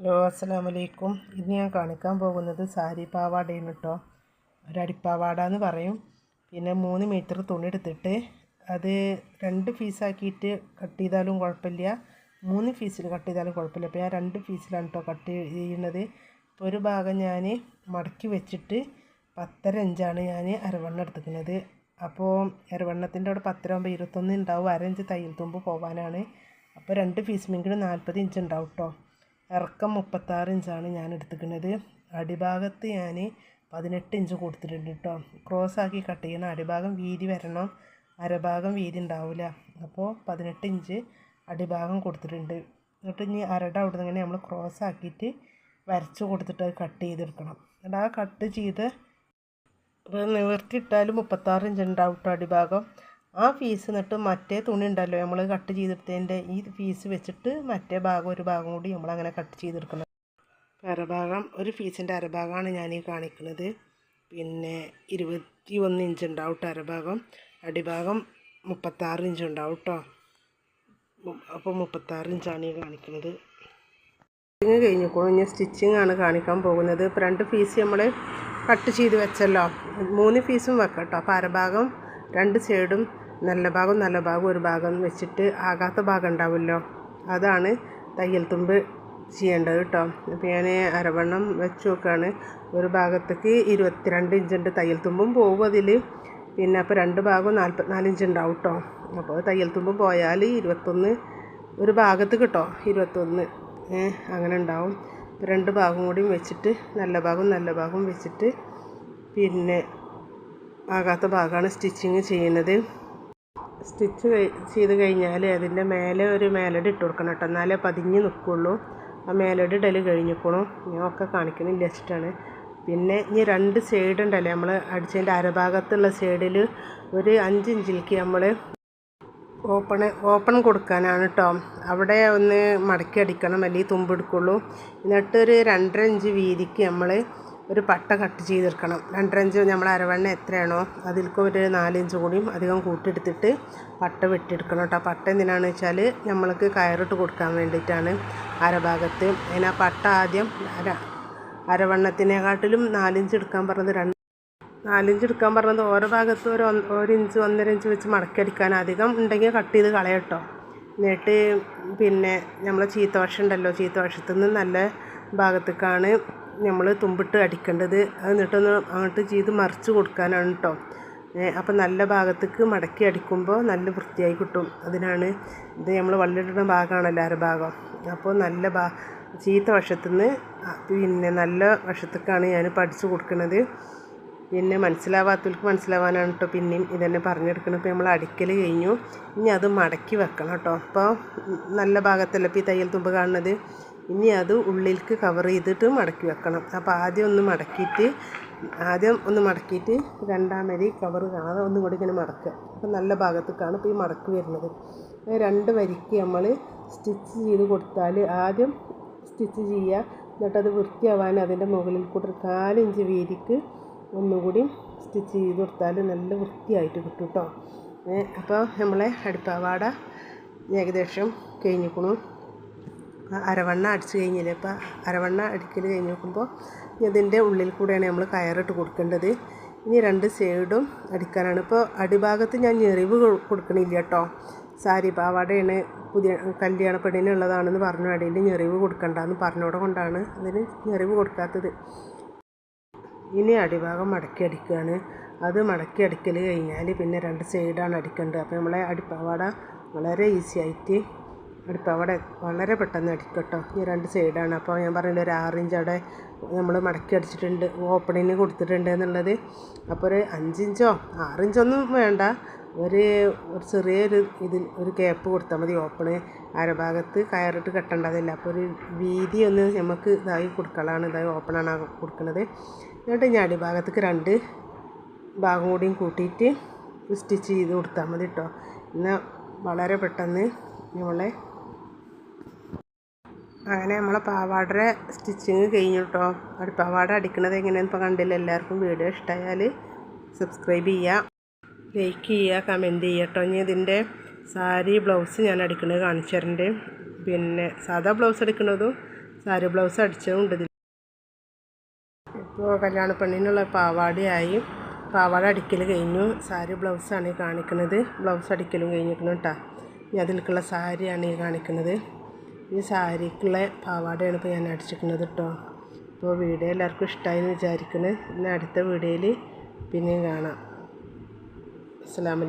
Hello അസ്സാം വലൈക്കും ഇന്ന് ഞാൻ കാണിക്കാൻ പോകുന്നത് സാരി പാവാടയാണ് കേട്ടോ ഒരു അടിപ്പാവാട എന്ന് പറയും. പിന്നെ മൂന്ന് മീറ്റർ തുണി എടുത്തിട്ട് അത് രണ്ട് പീസാക്കിയിട്ട് കട്ട് ചെയ്താലും കുഴപ്പമില്ല. മൂന്ന് ഫീസിൽ കട്ട് ചെയ്താലും കുഴപ്പമില്ല. അപ്പോൾ ഞാൻ രണ്ട് പീസിലാണ് കേട്ടോ കട്ട് ചെയ്യുന്നത്. ഇപ്പോൾ ഒരു ഭാഗം ഞാൻ മടക്കി വെച്ചിട്ട് പത്തര ഇഞ്ചാണ് ഞാൻ അരവണ്ണം എടുത്തിരിക്കുന്നത്. അപ്പോൾ അരവണ്ണത്തിന്റെ അവിടെ പത്തര ആകുമ്പോൾ ഇരുപത്തൊന്ന് ഉണ്ടാവും അരഞ്ച് തയ്യൽ തുമ്പ് പോകാനാണ് അപ്പോൾ രണ്ട് ഫീസ് മെങ്കിലും നാൽപ്പത് ഇഞ്ച് ഉണ്ടാവും കേട്ടോ ഇറക്കം മുപ്പത്താറ് ഇഞ്ചാണ് ഞാൻ എടുത്തിരിക്കുന്നത് അടിഭാഗത്ത് ഞാൻ പതിനെട്ട് ഇഞ്ച് കൊടുത്തിട്ടുണ്ട് കേട്ടോ ക്രോസ് ആക്കി കട്ട് ചെയ്യണം അടിഭാഗം വീതി വരണം. അരഭാഗം വീതി ഉണ്ടാവില്ല അപ്പോൾ പതിനെട്ട് ഇഞ്ച് അടിഭാഗം കൊടുത്തിട്ടുണ്ട്. എന്നിട്ട് ഇനി അരട അവിടെ നിന്ന് ഇങ്ങനെ നമ്മൾ ക്രോസ് ആക്കിയിട്ട് വരച്ച് കൊടുത്തിട്ട് അത് കട്ട് ചെയ്തെടുക്കണം. എന്നിട്ട് ആ കട്ട് ചെയ്ത് നിവർത്തി ഇട്ടാലും മുപ്പത്താറ് ഇഞ്ച് ഉണ്ടാവും കേട്ടോ അടിഭാഗം. ആ പീസ് എന്നിട്ട് മറ്റേ തുണി ഉണ്ടല്ലോ നമ്മൾ കട്ട് ചെയ്തെടുത്തതിന്റെ ഈ പീസ് വെച്ചിട്ട് മറ്റേ ഭാഗം ഒരു ഭാഗം കൂടി നമ്മളങ്ങനെ കട്ട് ചെയ്തെടുക്കണം അരഭാഗം ഒരു പീസിന്റെ അരഭാഗമാണ് ഞാൻ ഈ കാണിക്കുന്നത്. പിന്നെ ഇരുപത്തി ഒന്ന് ഇഞ്ച് ഉണ്ടാവും കേട്ടോ അരഭാഗം. അടിഭാഗം മുപ്പത്താറ് ഇഞ്ച് ഉണ്ടാവും കേട്ടോ അപ്പോൾ മുപ്പത്താറ് ഇഞ്ചാണ് ഈ കാണിക്കുന്നത്. സ്റ്റിച്ചിങ് കഴിഞ്ഞപ്പോൾ ഇനി സ്റ്റിച്ചിങ് ആണ് കാണിക്കാൻ പോകുന്നത്. രണ്ട് പീസ് നമ്മൾ കട്ട് ചെയ്ത് വെച്ചല്ലോ. മൂന്ന് പീസും വെക്കാം കേട്ടോ അപ്പോൾ അരഭാഗം രണ്ട് സൈഡും നല്ല ഭാഗം നല്ല ഭാഗം ഒരു ഭാഗം വെച്ചിട്ട് ആകാത്ത ഭാഗം ഉണ്ടാവുമല്ലോ. അതാണ് തയ്യൽ തുമ്പ് ചെയ്യേണ്ടത് കേട്ടോ അപ്പോൾ ഞാൻ അരവണ്ണം വെച്ച് നോക്കുകയാണ് ഒരു ഭാഗത്തേക്ക് ഇരുപത്തിരണ്ട് ഇഞ്ചുണ്ട് തയ്യൽ തുമ്പും പോകും അതിൽ പിന്നെ അപ്പോൾ രണ്ട് ഭാഗവും നാൽപ്പത്തിനാല് ഇഞ്ച് ഉണ്ടാവും കേട്ടോ അപ്പോൾ തയ്യൽ തുമ്പ് പോയാൽ ഇരുപത്തൊന്ന് ഒരു ഭാഗത്ത് കിട്ടോ. ഇരുപത്തൊന്ന്. അങ്ങനെ ഉണ്ടാവും. രണ്ട് ഭാഗം കൂടിയും വെച്ചിട്ട് നല്ല ഭാഗം നല്ല ഭാഗം വെച്ചിട്ട് പിന്നെ ആകാത്ത ഭാഗമാണ് സ്റ്റിച്ചിങ് ചെയ്യുന്നത്. സ്റ്റിച്ച് ചെയ്ത് കഴിഞ്ഞാൽ അതിന്റെ മേലെ ഒരു മേലടി ഇട്ട് കൊടുക്കണം കേട്ടോ. എന്നാലേ പതിഞ്ഞ് നിൽക്കുള്ളൂ. ആ മേലടി ഇടൽ കഴിഞ്ഞിക്കണു ഒക്കെ കാണിക്കണില്ല വെച്ചിട്ടാണ് പിന്നെ ഇനി രണ്ട് സൈഡ് ഉണ്ടല്ലേ നമ്മൾ അടിച്ചതിന്റെ അരഭാഗത്തുള്ള സൈഡിൽ ഒരു അഞ്ച് ഇഞ്ചിലേക്ക് നമ്മൾ ഓപ്പൺ ഓപ്പൺ കൊടുക്കാനാണ് കേട്ടോ അവിടെ ഒന്ന് മടക്കി അടിക്കണം. അല്ലെങ്കിൽ തുമ്പെടുക്കുള്ളൂ എന്നിട്ടൊരു രണ്ടര ഇഞ്ച് വീതിക്ക് നമ്മൾ ഒരു പട്ട കട്ട് ചെയ്തെടുക്കണം. രണ്ടരഞ്ച് നമ്മൾ അരവണ്ണ എത്രയാണോ അതിൽക്ക് ഒരു നാലിഞ്ച് കൂടിയും അധികം കൂട്ടിയെടുത്തിട്ട് പട്ട വെട്ടിയെടുക്കണം കേട്ടോ. പട്ട എന്തിനാണെന്ന് വെച്ചാൽ നമ്മൾക്ക് കയറിട്ട് കൊടുക്കാൻ വേണ്ടിയിട്ടാണ് അരഭാഗത്ത്. അതിന് പട്ട ആദ്യം അര അരവണ്ണത്തിനെക്കാട്ടിലും നാലിഞ്ച് എടുക്കാൻ പറഞ്ഞത് രണ്ട് നാലിഞ്ച് എടുക്കാൻ പറഞ്ഞത് ഓരോ ഭാഗത്തും ഒരു ഒരു ഇഞ്ച് വെച്ച് മടക്കി അടിക്കാൻ അധികം ഉണ്ടെങ്കിൽ കട്ട് ചെയ്ത് കളയട്ടോ എന്നിട്ട് പിന്നെ നമ്മൾ ചീത്തവശം ഉണ്ടല്ലോ ചീത്തവശത്തു നിന്ന് നല്ല ഭാഗത്തേക്കാണ് നമ്മൾ തുമ്പിട്ട് അടിക്കേണ്ടത്. എന്നിട്ടൊന്ന് അങ്ങോട്ട് ചെയ്ത് മറിച്ച് കൊടുക്കാനാണ് കേട്ടോ അപ്പം നല്ല ഭാഗത്തേക്ക് മടക്കി അടിക്കുമ്പോൾ നല്ല വൃത്തിയായി കിട്ടും. അതിനാണ് ഇത് നമ്മൾ വള്ളിടുന്ന ഭാഗമാണല്ലോ അര ഭാഗം. അപ്പോൾ നല്ല ഭാ ചീത്ത വശത്തു നിന്ന് പിന്നെ നല്ല വശത്തേക്കാണ് ഞാൻ പഠിച്ചു കൊടുക്കുന്നത് പിന്നെ മനസ്സിലാവാത്തവർക്ക് മനസ്സിലാവാനാണ് കേട്ടോ പിന്നെയും ഇതന്നെ പറഞ്ഞെടുക്കണം ഇപ്പോൾ നമ്മൾ അടിക്കൽ കഴിഞ്ഞു. ഇനി അത് മടക്കി വെക്കണം കേട്ടോ അപ്പോൾ നല്ല ഭാഗത്തല്ല ഇപ്പോൾ ഈ തയ്യൽ തുമ്പ് കാണുന്നത്? ഇനി അത് ഉള്ളിലേക്ക് കവർ ചെയ്തിട്ട് മടക്കി വെക്കണം. അപ്പോൾ ആദ്യം ഒന്ന് മടക്കിയിട്ട് ആദ്യം ഒന്ന് മടക്കിയിട്ട് രണ്ടാം വരി കവർ കാണാതെ ഒന്നും കൂടി ഇങ്ങനെ മടക്കുക. അപ്പോൾ നല്ല ഭാഗത്തേക്കാണ് ഇപ്പോൾ ഈ മടക്ക് വരുന്നത്. രണ്ട് വരിക്ക് നമ്മൾ സ്റ്റിച്ച് ചെയ്ത് കൊടുത്താൽ ആദ്യം സ്റ്റിച്ച് ചെയ്യുക. എന്നിട്ടത് വൃത്തിയാവാൻ അതിന്റെ മുകളിൽ കൂടെ ഒരു കാലിഞ്ച് വീതിക്ക് ഒന്നുകൂടി സ്റ്റിച്ച് ചെയ്ത് കൊടുത്താൽ നല്ല വൃത്തിയായിട്ട് കിട്ടും കേട്ടോ അപ്പോൾ നമ്മളെ അടുപ്പാവാട ഏകദേശം അരവണ്ണ അടിച്ച് കഴിഞ്ഞില്ലേ? അപ്പോൾ അരവണ്ണ അടിക്കൽ കഴിഞ്ഞ് നോക്കുമ്പോൾ ഇതിന്റെ ഉള്ളിൽ കൂടെയാണ് നമ്മൾ കയറിട്ട് കൊടുക്കേണ്ടത്. ഇനി രണ്ട് സൈഡും അടിക്കാനാണ്. ഇപ്പോൾ അടിഭാഗത്ത് ഞാൻ ഞെറിവ് കൊടുക്കണില്ല കേട്ടോ സാരി പാവാടയാണ് പുതിയ കല്യാണ പെണ്ണിനുള്ളതാണെന്ന് പറഞ്ഞു അടിയിൽ ഞെറിവ് കൊടുക്കണ്ടെന്ന് പറഞ്ഞോടെ കൊണ്ടാണ് അതിന് ഞെറിവ് കൊടുക്കാത്തത്. ഇനി അടിഭാഗം മടക്കി അടിക്കുകയാണ് അത് മടക്കി അടിക്കൽ കഴിഞ്ഞാൽ പിന്നെ രണ്ട് സൈഡാണ് അടിക്കേണ്ടത്. അപ്പോൾ നമ്മളെ അടിപ്പാവാട വളരെ ഈസി ആയിട്ട് അടിപ്പാവാട വളരെ പെട്ടെന്ന് അടിക്കട്ടോ ഈ രണ്ട് സൈഡാണ്. അപ്പോൾ ഞാൻ പറഞ്ഞില്ല ഒരു ആറിഞ്ച് അവിടെ നമ്മൾ മടക്കി അടിച്ചിട്ടുണ്ട് ഓപ്പണിന് കൊടുത്തിട്ടുണ്ട് എന്നുള്ളത്. അപ്പോൾ ഒരു അഞ്ചിഞ്ചോ ആറിഞ്ചൊന്നും വേണ്ട. ഒരു ഒരു ചെറിയൊരു ഇതിൽ ഒരു ഗ്യാപ്പ് കൊടുത്താൽ മതി. ഓപ്പണ് അരഭാഗത്ത് കയറിട്ട് കെട്ടേണ്ടതില്ല അപ്പോൾ ഒരു വീതി ഒന്ന് നമുക്ക് ഇതായി കൊടുക്കലാണ് ഇതായി ഓപ്പണാണ് കൊടുക്കുന്നത്. എന്നിട്ട് ഇനി അടിഭാഗത്തേക്ക് രണ്ട് ഭാഗം കൂടിയും കൂട്ടിയിട്ട് സ്റ്റിച്ച് ചെയ്ത് കൊടുത്താൽ മതി കേട്ടോ. എന്നാൽ വളരെ പെട്ടെന്ന് നമ്മളെ അങ്ങനെ നമ്മളെ പാവാടയുടെ സ്റ്റിച്ചിങ് കഴിഞ്ഞു കേട്ടോ പാവാട അടിക്കണത് എങ്ങനെയാണെന്ന് ഇപ്പോൾ കണ്ടില്ല? എല്ലാവർക്കും വീഡിയോ ഇഷ്ടമായാൽ സബ്സ്ക്രൈബ് ചെയ്യുക ലൈക്ക് ചെയ്യുക കമന്റ് ചെയ്യുക കേട്ടോ ഇനി ഇതിന്റെ സാരി ബ്ലൗസ് ഞാൻ അടിക്കുന്നത് കാണിച്ചു തരണ്ട് പിന്നെ സാധാ ബ്ലൗസ് അടിക്കുന്നതും സാരി ബ്ലൗസ് അടിച്ചതും ഉണ്ട് ഇതിൽ ഇപ്പോൾ കല്യാണ പെണ്ണിനുള്ള പാവാടയായി. പാവാട അടിക്കൽ കഴിഞ്ഞു. സാരി ബ്ലൗസാണ് ഈ കാണിക്കുന്നത് ബ്ലൗസ് അടിക്കലും കഴിഞ്ഞിരിക്കുന്നു കേട്ടോ ഇനി അതിലേക്കുള്ള സാരിയാണ് ഈ കാണിക്കുന്നത് ഈ സാരിക്കുള്ള പാവാടയാണ് ഇപ്പോൾ ഞാൻ അടിച്ചിരിക്കുന്നത് കേട്ടോ. അപ്പോൾ വീഡിയോ എല്ലാവർക്കും ഇഷ്ടമായി എന്ന് വിചാരിക്കുന്നു. ഇന്ന് അടുത്ത വീഡിയോയിൽ പിന്നെയും കാണാം. അസ്സാം